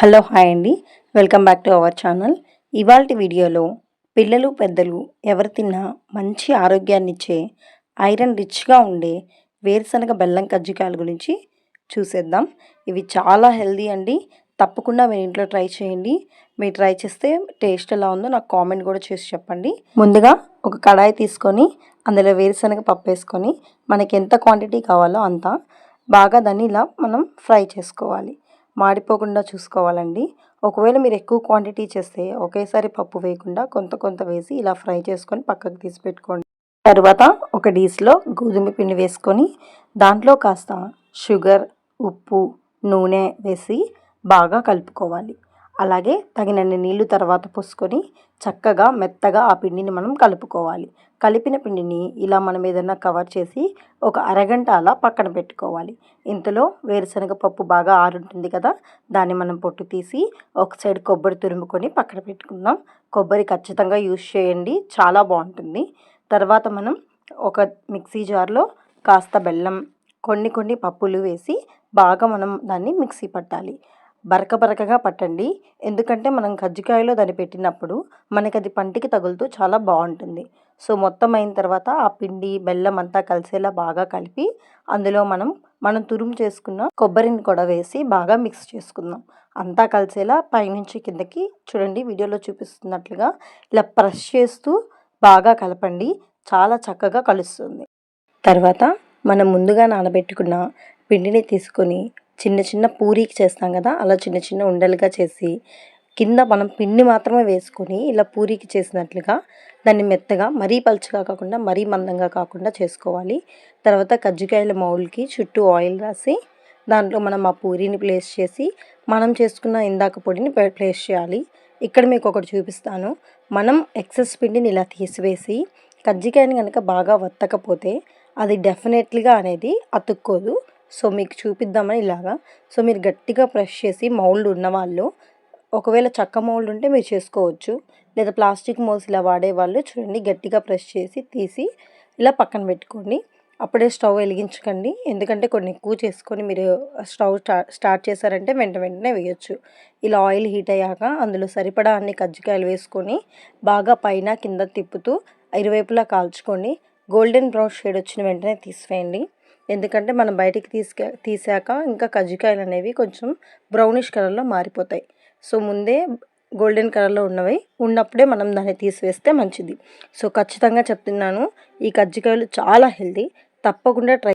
Hello hi అండి. Welcome back to our channel. ఇవాళ వీడియోలో పిల్లలు పెద్దలు ఎవరు తిన్నా మంచి ఆరోగ్యాన్ని ఇచ్చే ఐరన్ రిచ్గా ఉండే వేరుశనగ బెల్లం కజ్జికాయల గురించి చూసేద్దాం. ఇవి చాలా హెల్దీ అండి. తప్పకుండా మీరు ఇంట్లో ట్రై చేయండి. మీరు ట్రై చేస్తే టేస్ట్ ఎలా ఉందో నాకు కామెంట్ కూడా చేసి చెప్పండి. ముందుగా ఒక కడాయి తీసుకొని అందులో వేరుశనగ పప్పు వేసుకొని మనకి ఎంత క్వాంటిటీ కావాలో అంత బాగా దాన్ని ఇలా మనం ఫ్రై చేసుకోవాలి. మాడిపోకుండా చూసుకోవాలండి. ఒకవేళ మీరు ఎక్కువ క్వాంటిటీ చేస్తే ఒకేసారి పప్పు వేయకుండా కొంత కొంత వేసి ఇలా ఫ్రై చేసుకొని పక్కకు తీసి పెట్టుకోండి. తర్వాత ఒక డీస్లో గోధుమ పిండి వేసుకొని దాంట్లో కాస్త షుగర్ ఉప్పు నూనె వేసి బాగా కలుపుకోవాలి. అలాగే తగినన్ని నీళ్ళు తర్వాత పోసుకొని చక్కగా మెత్తగా ఆ పిండిని మనం కలుపుకోవాలి. కలిపిన పిండిని ఇలా మనం ఏదైనా కవర్ చేసి ఒక అరగంట అలా పక్కన పెట్టుకోవాలి. ఇంతలో వేరుశనగ పప్పు బాగా ఆరుంటుంది కదా దాన్ని మనం పొట్టు తీసి ఒక సైడ్ కొబ్బరి తురుముకొని పక్కన పెట్టుకుందాం. కొబ్బరి ఖచ్చితంగా యూస్ చేయండి చాలా బాగుంటుంది. తర్వాత మనం ఒక మిక్సీ జార్లో కాస్త బెల్లం కొన్ని కొన్ని పప్పులు వేసి బాగా మనం దాన్ని మిక్సీ పట్టాలి. బరక బరకగా పట్టండి. ఎందుకంటే మనం కజ్జికాయలో దాన్ని పెట్టినప్పుడు మనకి అది పంటికి తగులుతూ చాలా బాగుంటుంది. సో మొత్తం అయిన తర్వాత ఆ పిండి బెల్లం అంతా కలిసేలా బాగా కలిపి అందులో మనం మనం తురుము చేసుకున్న కొబ్బరిని కూడా వేసి బాగా మిక్స్ చేసుకుందాం. అంతా కలిసేలా పైనుంచి కిందకి చూడండి వీడియోలో చూపిస్తున్నట్లుగా ఇలా ప్రెస్ చేస్తూ బాగా కలపండి. చాలా చక్కగా కలుస్తుంది. తర్వాత మనం ముందుగా నానబెట్టుకున్న పిండిని తీసుకొని చిన్న చిన్న పూరీకి చేస్తాం కదా అలా చిన్న చిన్న ఉండలుగా చేసి కింద మనం పిండి మాత్రమే వేసుకొని ఇలా పూరీకి చేసినట్లుగా దాన్ని మెత్తగా మరీ పలుచగా కాకుండా మరీ మందంగా కాకుండా చేసుకోవాలి. తర్వాత కజ్జికాయల మౌల్కి చుట్టూ ఆయిల్ రాసి దాంట్లో మనం ఆ పూరీని ప్లేస్ చేసి మనం చేసుకున్న ఇందాక పొడిని ప్లేస్ చేయాలి. ఇక్కడ మీకు ఒకటి చూపిస్తాను. మనం ఎక్సెస్ పిండిని ఇలా తీసివేసి కజ్జికాయని కనుక బాగా వత్తకపోతే అది డెఫినెట్లీగా అనేది అతుక్కోదు. సో మీకు చూపిద్దామని ఇలాగా. సో మీరు గట్టిగా ప్రెస్ చేసి మౌల్డ్ ఉన్నవాళ్ళు ఒకవేళ చక్క మౌల్డ్ ఉంటే మీరు చేసుకోవచ్చు. లేదా ప్లాస్టిక్ మౌల్స్ ఇలా వాడేవాళ్ళు చూడండి గట్టిగా ప్రెస్ చేసి తీసి ఇలా పక్కన పెట్టుకోండి. అప్పుడే స్టవ్ వెలిగించకండి. ఎందుకంటే కొన్ని ఎక్కువ చేసుకొని మీరు స్టవ్ స్టార్ట్ చేశారంటే వెంట వెంటనే వేయచ్చు. ఇలా ఆయిల్ హీట్ అయ్యాక అందులో సరిపడా అన్ని కజ్జికాయలు వేసుకొని బాగా పైన కింద తిప్పుతూ ఇరువైపులా కాల్చుకొని గోల్డెన్ బ్రౌన్ షేడ్ వచ్చిన వెంటనే తీసివేయండి. ఎందుకంటే మనం బయటికి తీసుకే తీసాక ఇంకా కజ్జికాయలు అనేవి కొంచెం బ్రౌనిష్ కలర్లో మారిపోతాయి. సో ముందే గోల్డెన్ కలర్లో ఉన్నవి. ఉన్నప్పుడే మనం దాన్ని తీసివేస్తే మంచిది. సో ఖచ్చితంగా చెప్తున్నాను ఈ కజ్జికాయలు చాలా హెల్తీ తప్పకుండా ట్రై